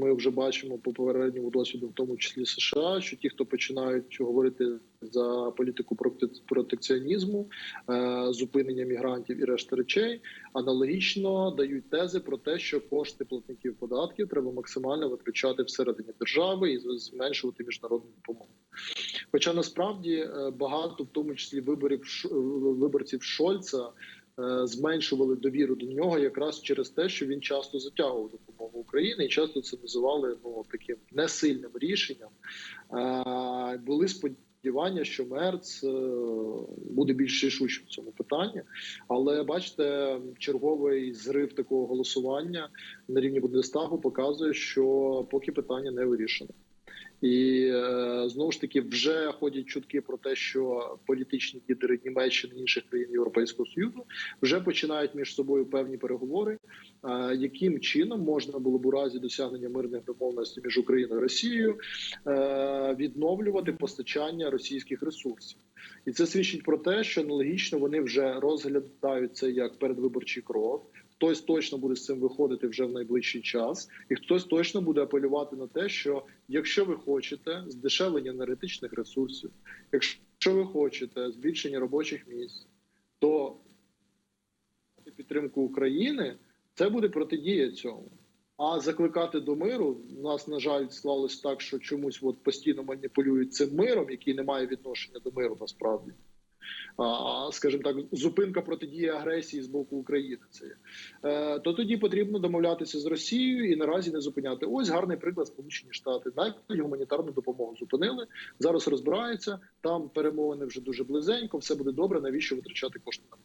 ми вже бачимо по попередньому досвіду, в тому числі США, що ті, хто починають говорити за політику проте- протекціонізму, е, зупинення мігрантів і решти речей, аналогічно дають тези про те, що кошти платників податків треба максимально витрачати всередині держави і зменшувати міжнародну допомогу. Хоча насправді е, багато, в тому числі виборів виборців Шольца. Е, Зменшували довіру до нього якраз через те, що він часто затягував допомогу Україні, і часто це називали ну таким несильним рішенням. Е, Були сподівання, що Мерц е, буде більш рішучим в цьому питанні. Але бачите, черговий зрив такого голосування на рівні Бундестагу показує, що поки питання не вирішено. І е, знову ж таки вже ходять чутки про те, що політичні лідери Німеччини і інших країн Європейського союзу вже починають між собою певні переговори, яким чином можна було б у разі досягнення мирних домовленостей між Україною і Росією е, відновлювати постачання російських ресурсів, і це свідчить про те, що аналогічно вони вже розглядають це як передвиборчий крок. Хтось точно буде з цим виходити вже в найближчий час, і хтось точно буде апелювати на те, що якщо ви хочете здешевлення енергетичних ресурсів, якщо ви хочете збільшення робочих місць, то підтримку України це буде протидія цьому. А закликати до миру у нас на жаль склалось так, що чомусь от постійно маніпулюють цим миром, який не має відношення до миру насправді. А, скажімо так, зупинка протидії агресії з боку України. Це. Е, то тоді потрібно домовлятися з Росією і наразі не зупиняти. Ось гарний приклад Сполучені Штати. Навіть гуманітарну допомогу зупинили. Зараз розбираються. Там перемовини вже дуже близенько. Все буде добре. Навіщо витрачати кошти наперед?